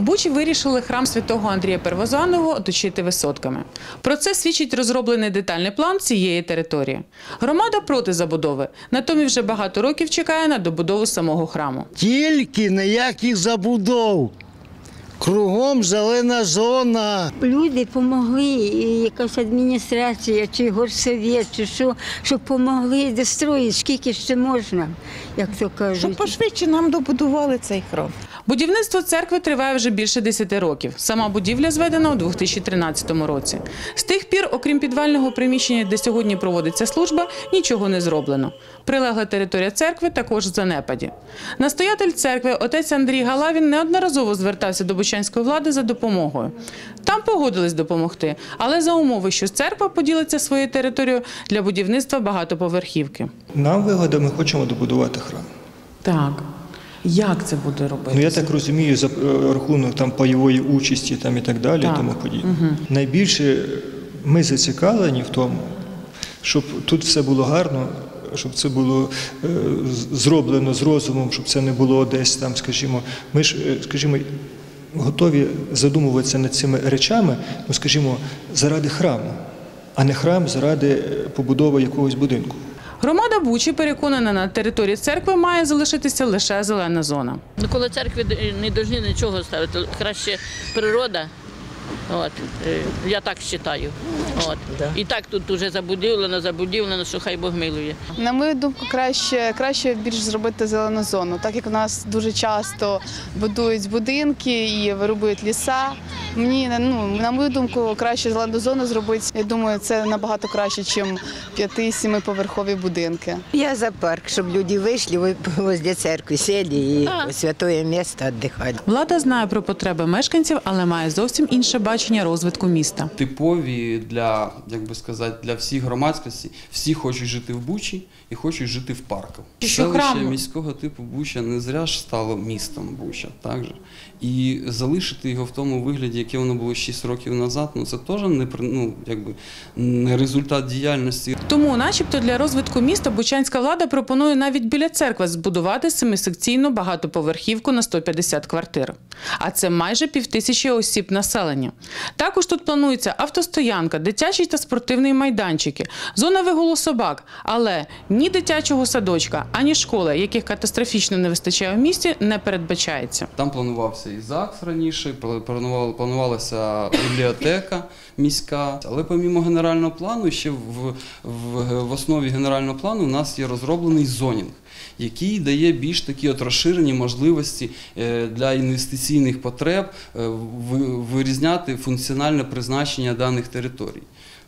У Бучі вирішили храм святого Андрія Первозваного оточити висотками. Про це свідчить розроблений детальний план цієї території. Громада проти забудови, натомість вже багато років чекає на добудову самого храму. Тільки ніяких забудов. Кругом зелена зона. Люди допомогли, якась адміністрація чи горсовет, чи що, щоб допомогли достроїти, скільки ще можна, як то кажуть. Щоб пошвидше нам добудували цей храм. Будівництво церкви триває вже більше 10 років. Сама будівля зведена у 2013 році. З тих пір, окрім підвального приміщення, де сьогодні проводиться служба, нічого не зроблено. Прилегла територія церкви також в занепаді. Настоятель церкви, отець Андрій Галавін, неодноразово звертався до бучанської влади за допомогою. Там погодились допомогти, але за умови, що церква поділиться своєю територією для будівництва багатоповерхівки. Нам вигода, ми хочемо добудувати храм. Так. Як це буде робити? Ну я так розумію, за е, рахунок там пайової участі там і так далі, Так. і тому подібне. Найбільше ми зацікавлені в тому, щоб тут все було гарно, щоб це було е, зроблено з розумом, щоб це не було десь там, скажімо, ми ж, е, скажімо, готові задумуватися над цими речами, ну скажімо, заради храму, а не храм заради побудови якогось будинку. Громада Бучі переконана, на території церкви має залишитися лише зелена зона. Коли коло церкви не повинні нічого ставити. Краще природа. От, е, я так вважаю. От. І так тут вже забудівлено, забудівлено, що хай Бог милує. На мою думку, краще, краще більш зробити зелену зону, так як у нас дуже часто будують будинки і вирубують ліса. Мені ну, на мою думку, краще зелену зону зробити. Я думаю, це набагато краще, ніж п'яти-сіми поверхові будинки. Я за парк, чтобы люди вышли вы- возле церкви, сели и А. святое место отдыхали. Влада знає про потреби мешканців, але має зовсім інше бачення розвитку міста. типові для, як би сказати, для всіх громадськості. Всі хочуть жити в Бучі і хочуть жити в парку. Що Селище храм- міського типу Буча не зря ж стало містом Буча, так же. І залишити його в тому вигляді, яке воно було 6 років назад, ну це теж не ну, якби не результат діяльності Тому, начебто, для розвитку міста бучанська влада пропонує навіть біля церкви збудувати семисекційну багатоповерхівку на 150 квартир. А це майже півтисячі осіб населення. Також тут планується автостоянка, дитячий та спортивний майданчики, зона вигулу собак. Але ні дитячого садочка, ані школи, яких катастрофічно не вистачає в місті, не передбачається. Там планувався і ЗАГС раніше, планувала- планувалася бібліотека міська. Але помімо генерального плану, ще в, в, в основі генерального плану у нас є розроблений зонінг, який дає більш такі от розширені можливості е, для інвестиційних потреб е, ви- вирізняти функціональне призначення даних територій.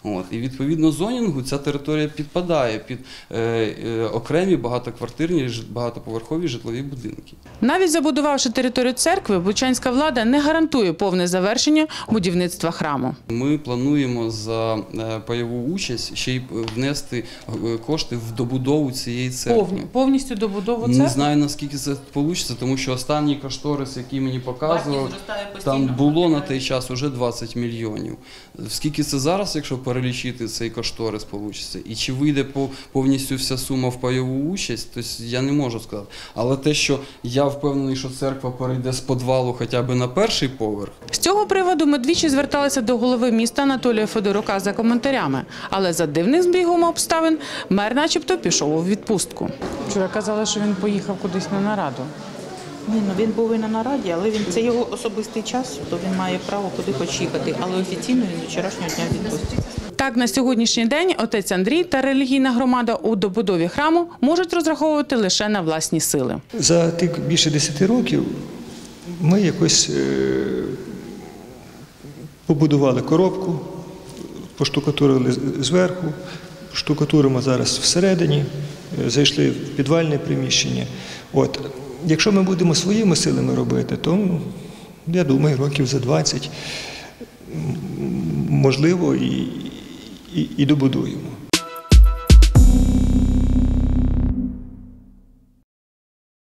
От, і відповідно зонінгу ця територія підпадає під е, е, окремі багатоквартирні багатоповерхові житлові будинки. Навіть забудувавши територію церкви, бучанська влада не гарантує повне завершення будівництва храму. Ми плануємо за е, пайову участь ще й внести кошти в добудову цієї церкви. повністю добудову Не знаю наскільки це вийде, тому що останній кошторис, який мені показував, там було на той час уже 20 мільйонів. Скільки це зараз, якщо перелічити цей кошторис, вийде? І чи вийде по- повністю вся сума в пайову участь, то я не можу сказати. Але те, що я впевнений, що церква перейде з підвалу хоча б на перший поверх, З цього приводу ми двічі зверталися до голови міста Анатолія Федорука за коментарями. Але за дивним збігом обставин мер, начебто, пішов у відпустку. Вчора казали, що він поїхав кудись на нараду. Ні, ну він був і на нараді, але він це його особистий час, то він має право куди хоч їхати. Але офіційно він вчорашнього дня в відпустці. Так, на сьогоднішній день отець Андрій та релігійна громада у добудові храму можуть розраховувати лише на власні сили. За тих більше 10 років ми якось е, побудували коробку, поштукатурили зверху, штукатуримо зараз всередині, е, зайшли в підвальне приміщення. От. Якщо ми будемо своїми силами робити, то ну, я думаю, років за 20 можливо і, і, і добудуємо.